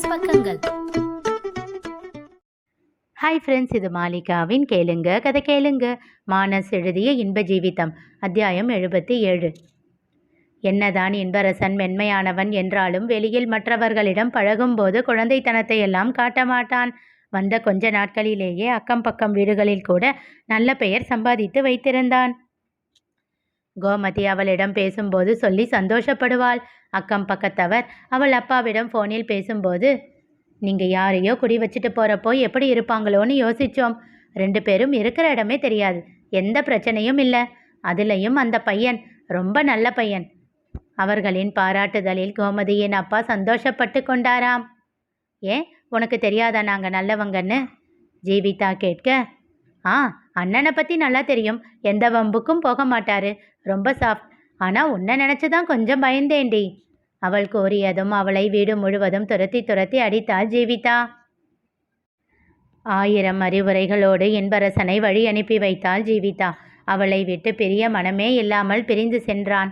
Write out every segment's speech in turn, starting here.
Business பக்கங்கள். Hi friends இது மாலிகாவின் கேளுங்க கதை கேளுங்க. மானஸ் எழுதிய இன்ப ஜீவிதம் அத்தியாயம் எழுபத்தி ஏழு. என்னதான் இன்பரசன் மென்மையானவன் என்றாலும் வெளியில் மற்றவர்களிடம் பழகும்போது குழந்தைத்தனத்தை எல்லாம் காட்ட மாட்டான். வந்த கொஞ்ச நாட்களிலேயே அக்கம் பக்கம் வீடுகளில் கூட நல்ல பெயர் சம்பாதித்து வைத்திருந்தான். கோமதி அவளிடம் பேசும்போது சொல்லி சந்தோஷப்படுவாள். அக்கம் பக்கத்தவர் அவள் அப்பாவிடம் ஃபோனில் பேசும்போது நீங்கள் யாரையோ குடி வச்சுட்டு போகிறப்போ எப்படி இருப்பாங்களோன்னு யோசித்தோம் ரெண்டு பேரும் இருக்கிற இடமே தெரியாது. எந்த பிரச்சனையும் இல்லை. அதுலேயும் அந்த பையன் ரொம்ப நல்ல பையன். அவர்களின் பாராட்டுதலில் கோமதியின் அப்பா சந்தோஷப்பட்டு கொண்டாராம். ஏன்? உனக்கு தெரியாதா நாங்கள் நல்லவங்கன்னு? ஜீவிதா கேட்க ஆ அண்ணனை பற்றி நல்லா தெரியும். எந்த வம்புக்கும் போக மாட்டாரு. ரொம்ப சாஃப்ட் ஆனால் உன்னை நினச்சி தான் கொஞ்சம் பயந்தேண்டி அவள் கோரியதும் அவளை வீடு முழுவதும் துரத்தி துரத்தி அடித்தாள் ஜீவிதா ஆயிரம் அறிவுரைகளோடு இன்பரசனை வழி அனுப்பி வைத்தாள் ஜீவிதா அவளை விட்டு பிரிய மனமே இல்லாமல் பிரிந்து சென்றான்.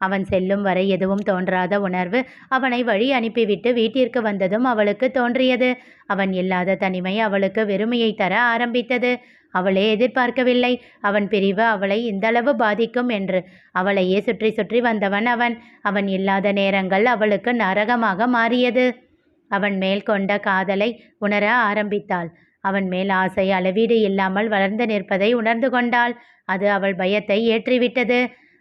அவன் செல்லும் வரை எதுவும் தோன்றாத உணர்வு அவனை வழி அனுப்பிவிட்டு வீட்டிற்கு வந்ததும் அவளுக்கு தோன்றியது. அவன் இல்லாத தனிமை அவளுக்கு வெறுமையை தர ஆரம்பித்தது. அவளே எதிர்பார்க்கவில்லை. அவன் பிரிவு அவளை இந்தளவு பாதிக்கும் என்று. அவளையே சுற்றி சுற்றி வந்தவன் அவன். அவன் இல்லாத நேரங்கள் அவளுக்கு நரகமாக மாறியது. அவன் மேல் கொண்ட காதலை உணர ஆரம்பித்தாள். அவன் மேல் ஆசை அளவீடு இல்லாமல் வளர்ந்து நிற்பதை உணர்ந்து கொண்டாள். அது அவள் பயத்தை ஏற்றிவிட்டது.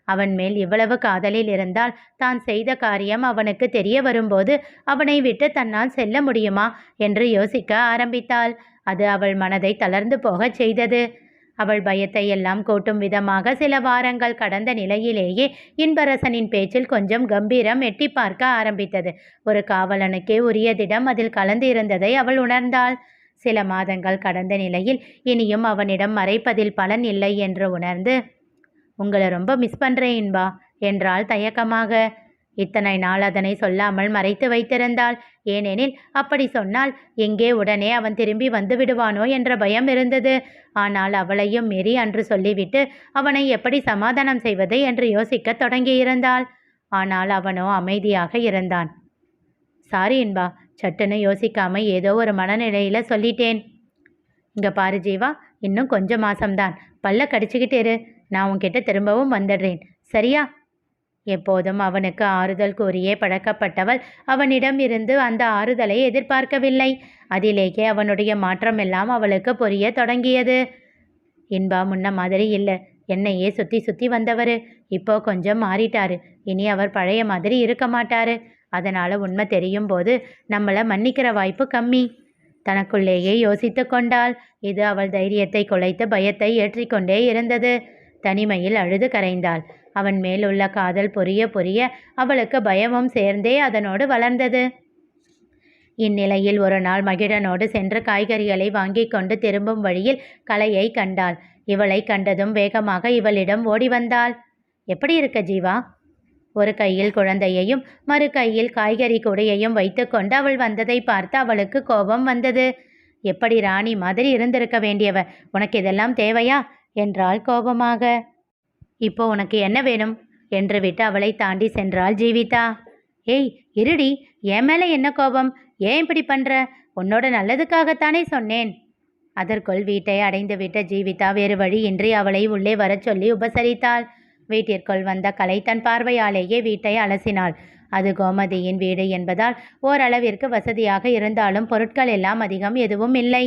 அவன் மேல் இவ்வளவு காதலில் இருந்தால் தான் செய்த காரியம் அவனுக்கு தெரிய வரும்போது அவனை விட்டு தன்னால் செல்ல முடியுமா என்று யோசிக்க ஆரம்பித்தாள். அது அவள் மனதை தளர்ந்து போகச் செய்தது. அவள் பயத்தை எல்லாம் கூட்டும் விதமாக சில வாரங்கள் கடந்த நிலையிலேயே இன்பரசனின் பேச்சில் கொஞ்சம் கம்பீரம் எட்டி பார்க்க ஆரம்பித்தது. ஒரு காவலனுக்கே உரியதிடம் அதில் கலந்து இருந்ததை அவள் உணர்ந்தாள். சில மாதங்கள் கடந்த நிலையில் இனியும் அவனிடம் மறைப்பதில் பலன் இல்லை என்று உணர்ந்து உங்களை ரொம்ப மிஸ் பண்ணுறேன் இன்பா என்றாள் தயக்கமாக. இத்தனை நாள் அதனை சொல்லாமல் மறைத்து வைத்திருந்தாள். ஏனெனில் அப்படி சொன்னால் எங்கே உடனே அவன் திரும்பி வந்து விடுவானோ என்ற பயம் இருந்தது. ஆனால் அவளையும் மீறி அன்று சொல்லிவிட்டு அவனை எப்படி சமாதானம் செய்வது என்று யோசிக்கத் தொடங்கியிருந்தாள். ஆனால் அவனோ அமைதியாக இருந்தான். சாரி இன்பா சட்டுன்னு யோசிக்காம ஏதோ ஒரு மனநிலையில சொல்லிட்டேன். இங்க பாரு ஜீவா இன்னும் கொஞ்சம் மாசம்தான். பல்ல கடிச்சுக்கிட்டு இரு. நான் உன்கிட்ட திரும்பவும் வந்துடுறேன். சரியா? எப்போதும் அவனுக்கு ஆறுதல் கூறியே பழக்கப்பட்டவள் அவனிடம் இருந்து அந்த ஆறுதலை எதிர்பார்க்கவில்லை. அதிலேயே அவனுடைய மாற்றம் எல்லாம் அவளுக்கு புரிய தொடங்கியது. இன்பா முன்ன மாதிரி இல்லை. என்னையே சுற்றி சுற்றி வந்தவர். இப்போ கொஞ்சம் மாறிட்டாரு. இனி அவர் பழைய மாதிரி இருக்க மாட்டாரு. அதனால் உண்மை தெரியும் போது நம்மளை மன்னிக்கிற வாய்ப்பு கம்மி. தனக்குள்ளேயே யோசித்து கொண்டாள். இது அவள் தைரியத்தை குலைத்து பயத்தை ஏற்றிக்கொண்டே இருந்தது. தனிமையில் அழுது கரைந்தாள். அவன் மேலுள்ள காதல் பொரிய பொரிய அவளுக்கு பயமும் சேர்ந்தே அதனோடு வளர்ந்தது. இந்நிலையில் ஒரு நாள் மகிழனோடு சென்று காய்கறிகளை வாங்கி கொண்டு திரும்பும் வழியில் கலையை கண்டாள். இவளை கண்டதும் வேகமாக இவளிடம் ஓடி வந்தாள். எப்படி இருக்க ஜீவா? ஒரு கையில் குழந்தையையும் மறு கையில் காய்கறி கூடையையும் வைத்துக்கொண்டு அவள் வந்ததை பார்த்து அவளுக்கு கோபம் வந்தது. எப்படி ராணி மாதிரி இருந்திருக்க வேண்டியவ உனக்கு இதெல்லாம் தேவையா? என்றாள் கோபமாக. இப்போ உனக்கு என்ன வேணும்? என்று விட்டு அவளை தாண்டி சென்றாள் ஜீவிதா. ஏய் இருடி என் மேலே என்ன கோபம்? ஏன் இப்படி பண்ற? உன்னோட நல்லதுக்காகத்தானே சொன்னேன். அதற்குள் வீட்டை அடைந்துவிட்ட ஜீவிதா வேறு வழியின்றி அவளை உள்ளே வரச் சொல்லி உபசரித்தாள். வீட்டிற்குள் வந்த கலை தன் பார்வையாலேயே வீட்டை அலசினாள். அது கோமதியின் வீடு என்பதால் ஓரளவிற்கு வசதியாக இருந்தாலும் பொருட்கள் எல்லாம் அதிகம் எதுவும் இல்லை.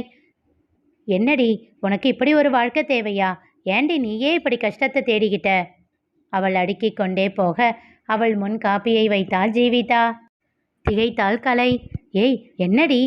என்னடி உனக்கு இப்படி ஒரு வாழ்க்கை தேவையா? ஏண்டி நீயே இப்படி கஷ்டத்தை தேடிக்கிட்ட? அவள் அடுக்கிக் கொண்டே போக அவள் முன் காப்பியை வைத்தாள் ஜீவிதா. திகைத்தாள் கலை. ஏய் என்னடி?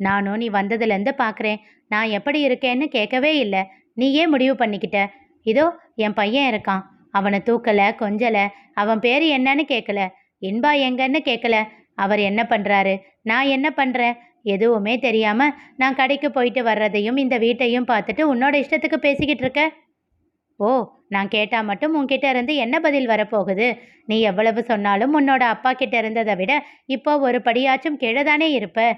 நானும் நீ வந்ததுலேருந்து பார்க்குறேன். நான் எப்படி இருக்கேன்னு கேட்கவே இல்லை. நீயே முடிவு பண்ணிக்கிட்ட. இதோ என் பையன் இருக்கான். அவனை தூக்கலை கொஞ்சலை. அவன் பேர் என்னன்னு கேட்கல இன்பா எங்கன்னு கேட்கல அவர் என்ன பண்ணுறாரு நான் என்ன பண்ணுறேன் எதுவுமே தெரியாமல் நான் கடைக்கு போயிட்டு வர்றதையும் இந்த வீட்டையும் பார்த்துட்டு உன்னோட இஷ்டத்துக்கு பேசிக்கிட்டு இருக்க? ஓ நான் கேட்டால் மட்டும் உன்கிட்ட இருந்து என்ன பதில் வரப்போகுது? நீ எவ்வளவு சொன்னாலும் உன்னோட அப்பா கிட்ட இருந்ததை விட இப்போ ஒரு படியாச்சும் கீழே தானே இருப்ப?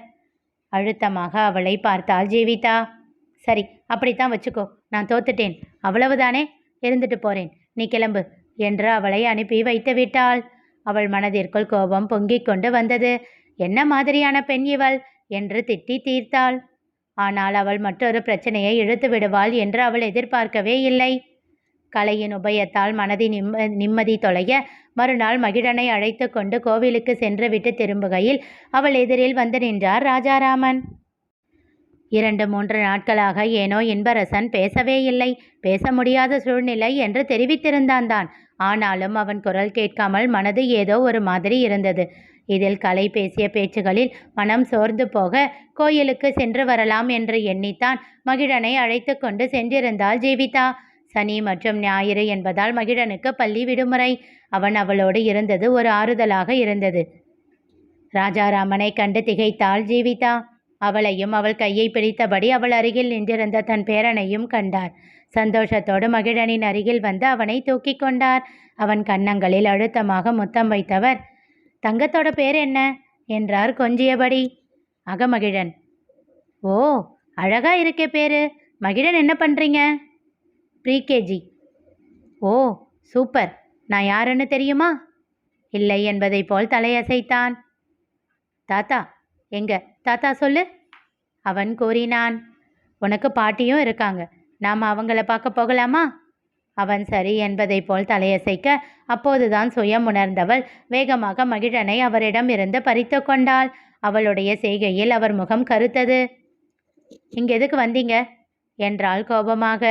அழுத்தமாக அவளை பார்த்தாள் ஜீவிதா. சரி அப்படித்தான் வச்சுக்கோ. நான் தோத்துட்டேன். அவ்வளவுதானே? இருந்துட்டு போறேன். நீ கிளம்பு என்று அவளை அனுப்பி வைத்து விட்டாள். அவள் மனதிற்குள் கோபம் பொங்கிக் கொண்டு வந்தது. என்ன மாதிரியான பெண் இவள்? என்று திட்டி தீர்த்தாள். ஆனால் அவள் மற்றொரு பிரச்சனையை இழுத்து விடுவாள் என்று அவள் எதிர்பார்க்கவே இல்லை. கலையின் உபயத்தால் மனதி நிம்ம நிம்மதி தொலைய மறுநாள் மகிழனை அழைத்து கொண்டு கோவிலுக்கு சென்றுவிட்டு திரும்புகையில் அவள் எதிரில் வந்து நின்றார் ராஜாராமன். இரண்டு மூன்று நாட்களாக ஏனோ இன்பரசன் பேசவே இல்லை. பேச முடியாத சூழ்நிலை என்று தெரிவித்திருந்தான் தான். ஆனாலும் அவன் குரல் கேட்காமல் மனது ஏதோ ஒரு மாதிரி இருந்தது. இதில் கலை பேசிய பேச்சுகளில் மனம் சோர்ந்து போக கோயிலுக்கு சென்று வரலாம் என்று எண்ணித்தான் மகிழனை அழைத்து கொண்டு சென்றிருந்தாள் ஜீவிதா. சனி மற்றும் ஞாயிறு என்பதால் மகிழனுக்கு பள்ளி விடுமுறை. அவன் அவளோடு இருந்தது ஒரு ஆறுதலாக இருந்தது. ராஜாராமனை கண்டு திகைத்தாள் ஜீவிதா. அவளையும் அவள் கையை பிடித்தபடி அவள் அருகில் நின்றிருந்த தன் பேரனையும் கண்டார். சந்தோஷத்தோடு மகிழனின் அருகில் வந்து அவனை தூக்கி கொண்டார். அவன் கன்னங்களில் அழுத்தமாக முத்தம் வைத்தவர் தங்கத்தோட பேர் என்ன? என்றார் கொஞ்சியபடி. அகமகிழன். ஓ அழகா இருக்கே பேரு. மகிழன் என்ன பண்றீங்க? Pre KG. ஓ சூப்பர். நான் யாருன்னு தெரியுமா? இல்லை என்பதைப் போல் தலையசைத்தான். தாத்தா எங்க? தாத்தா சொல்லு. அவன் கூறினான். உனக்கு பாட்டியும் இருக்காங்க. நாம் அவங்கள பார்க்க போகலாமா? அவன் சரி என்பதைப் போல் தலையசைக்க அப்போதுதான் சுயம் உணர்ந்தவள். வேகமாக மகிழனை அவரிடம் இருந்து பறித்து கொண்டாள். அவளுடைய செய்கையில் அவர் முகம் கருத்தது. இங்க எதுக்கு வந்தீங்க? என்றாள் கோபமாக.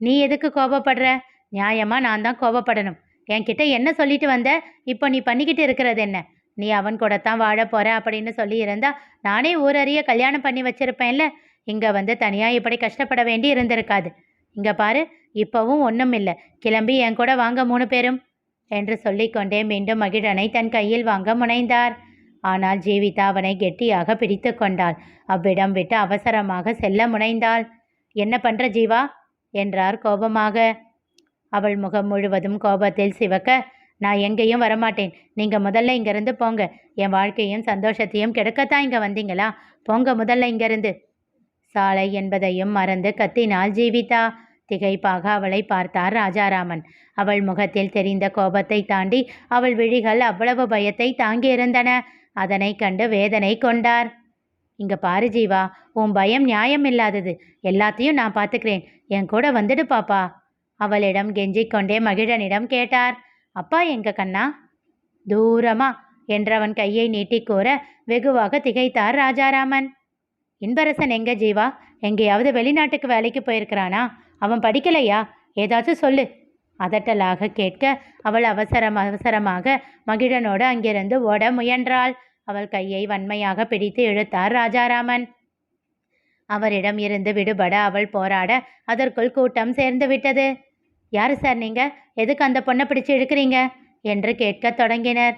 நீ எதுக்கு கோபப்படுற? நியாயமா நான் தான் கோபப்படணும். என்கிட்ட என்ன சொல்லிட்டு வந்த? இப்போ நீ பண்ணிக்கிட்டு இருக்கிறது என்ன? நீ அவன் கூட தான் வாழ போற? அப்படின்னு சொல்லி இருந்தா நானே ஊரறிய கல்யாணம் பண்ணி வச்சிருப்பேன்ல. இங்க வந்து தனியா இப்படி கஷ்டப்பட வேண்டி இருந்திருக்காது. இங்க பாரு இப்பவும் ஒன்றுமில்லை கிளம்பி என் கூட வாங்க மூணு பேரும் என்று சொல்லிக்கொண்டே மீண்டும் மகிழனை தன் கையில் வாங்க முனைந்தார். ஆனால் ஜீவிதா அவனை கெட்டியாக பிடித்து கொண்டாள். அவ்விடம் விட்டு அவசரமாக செல்ல முனைந்தாள். என்ன பண்ற ஜீவா? என்றார் கோபமாக. அவள் முகம் முழுவதும் கோபத்தில் சிவக்க நான் எங்கேயும் வரமாட்டேன். நீங்க முதல்ல இங்கிருந்து போங்க. என் வாழ்க்கையும் சந்தோஷத்தையும் கெடுக்கத்தான் இங்க வந்தீங்களா? போங்க முதல்ல இங்கிருந்து. சாலை என்பதையும் மறந்து கத்தினாள் ஜீவிதா. திகைப்பாக அவளை பார்த்தார் ராஜாராமன். அவள் முகத்தில் தெரிந்த கோபத்தை தாண்டி அவள் விழிகள் அவ்வளவு பயத்தை தாங்கியிருந்தன. அதனை கண்டு வேதனை கொண்டார். இங்க பாரு ஜீவா உன் பயம் நியாயம் இல்லாதது. எல்லாத்தையும் நான் பார்த்துக்கிறேன். என் கூட வந்துடு பாப்பா. அவளிடம் கெஞ்சிக்கொண்டே மகிழனிடம் கேட்டார். அப்பா எங்க கண்ணா? தூரமா என்றவன் கையை நீட்டி கூற வெகுவாக திகைத்தார் ராஜாராமன். இன்பரசன் எங்க ஜீவா? எங்கேயாவது வெளிநாட்டுக்கு வேலைக்கு போயிருக்கிறானா? அவன் படிக்கலையா? ஏதாச்சும் சொல்லு. அதட்டலாக கேட்க அவள் அவசரம் அவசரமாக மகிழனோடு அங்கிருந்து ஓட முயன்றாள். அவள் கையை வன்மையாக பிடித்து இழுத்தார் ராஜாராமன். அவரிடம் இருந்து விடுபட அவள் போராட அதற்குள் கூட்டம் சேர்ந்து விட்டது. யார் சார் நீங்க? எதுக்கு அந்த பொண்ணை பிடிச்சு இழுக்கிறீங்க? என்று கேட்கத் தொடங்கினர்.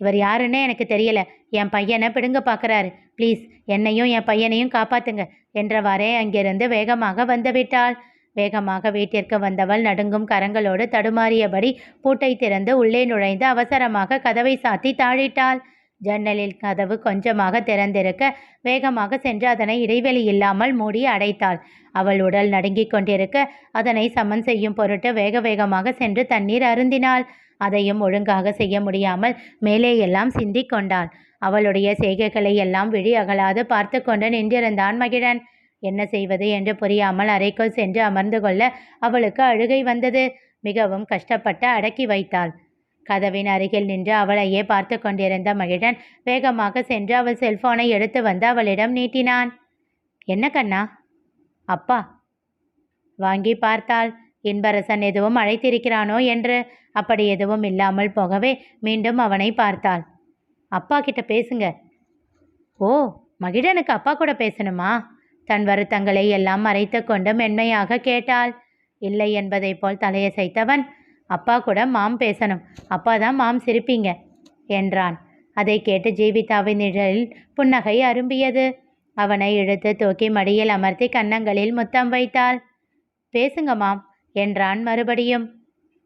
இவர் யாருன்னு எனக்கு தெரியல. என் பையனை பிடுங்க பார்க்குறாரு ப்ளீஸ் என்னையும் என் பையனையும் காப்பாத்துங்க என்றவாறே அங்கிருந்து வேகமாக வந்துவிட்டாள் வேகமாக வீட்டிற்கு வந்தவள் நடுங்கும் கரங்களோடு தடுமாறியபடி பூட்டை திறந்து உள்ளே நுழைந்து அவசரமாக கதவை சாத்தி தாழிட்டாள். ஜன்னலில் கதவு கொஞ்சமாக திறந்திருக்க வேகமாக சென்று அதனை இடைவெளி இல்லாமல் மூடி அடைத்தாள். அவள் உடல் நடுங்கிக் கொண்டிருக்க அதனை சமன் செய்யும் பொருட்டு வேக வேகமாக சென்று தண்ணீர் அருந்தினாள். அதையும் ஒழுங்காக செய்ய முடியாமல் மேலே எல்லாம் சிந்திக் கொண்டாள். அவளுடைய செய்கைகளை எல்லாம் விழி அகலாது பார்த்து கொண்டு நின்றிருந்தான் மகிழன். என்ன செய்வது என்று புரியாமல் அறைக்குள் சென்று அமர்ந்து கொள்ள அவளுக்கு அழுகை வந்தது. மிகவும் கஷ்டப்பட்டு அடக்கி வைத்தாள். கதவின் அருகில் நின்று அவளையே பார்த்து கொண்டிருந்த மகிழன் வேகமாக சென்று அவள் செல்போனை எடுத்து வந்து அவளிடம் நீட்டினான். என்ன கண்ணா? அப்பா. வாங்கி பார்த்தாள். இன்பரசன் எதுவும் அழைத்திருக்கிறானோ என்று. அப்படி எதுவும் இல்லாமல் போகவே மீண்டும் அவனை பார்த்தாள். அப்பா கிட்ட பேசுங்க. ஓ மகிழனுக்கு அப்பா கூட பேசணுமா? தன் வருத்தங்களை எல்லாம் மறைத்து கொண்டு மென்மையாக கேட்டாள். இல்லை என்பதைப் போல் தலையசைத்தவன் அப்பா கூட மாம் பேசணும். அப்பா தான் மாம் சிரிப்பீங்க என்றான். அதை கேட்டு ஜீவிதாவின் நிழலில் புன்னகை அரும்பியது. அவனை இழுத்து தூக்கி மடியில் அமர்த்தி கன்னங்களில் முத்தம் வைத்தாள். பேசுங்க மாம் என்றான் மறுபடியும்.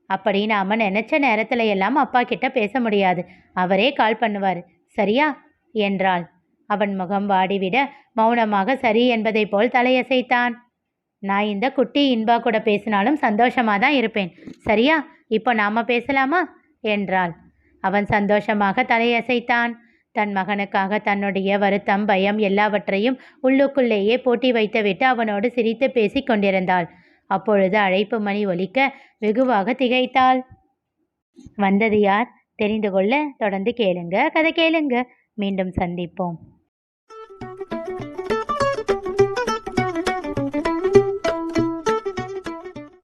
அப்படி நாம நினைச்ச நேரத்துல எல்லாம் அப்பா கிட்ட பேச முடியாது. அவரே கால் பண்ணுவார். சரியா? என்றாள். அவன் முகம் வாடிவிட மௌனமாக சரி என்பதைப் போல் தலையசைத்தான். நான் இந்த குட்டி இன்பா கூட பேசினாலும் சந்தோஷமாக தான் இருப்பேன். சரியா? இப்போ நாம பேசலாமா? என்றாள். அவன் சந்தோஷமாக தலையசைத்தான். தன் மகனுக்காக தன்னுடைய வருத்தம் பயம் எல்லாவற்றையும் உள்ளுக்குள்ளேயே போட்டி வைத்துவிட்டு அவனோடு சிரித்து பேசி கொண்டிருந்தாள். அப்பொழுது அழைப்பு மணி ஒலிக்க வெகுவாக திகைத்தாள். வந்தது யார்? தெரிந்து கொள்ள தொடர்ந்து கேளுங்க. கதை கேளுங்க. மீண்டும் சந்திப்போம்.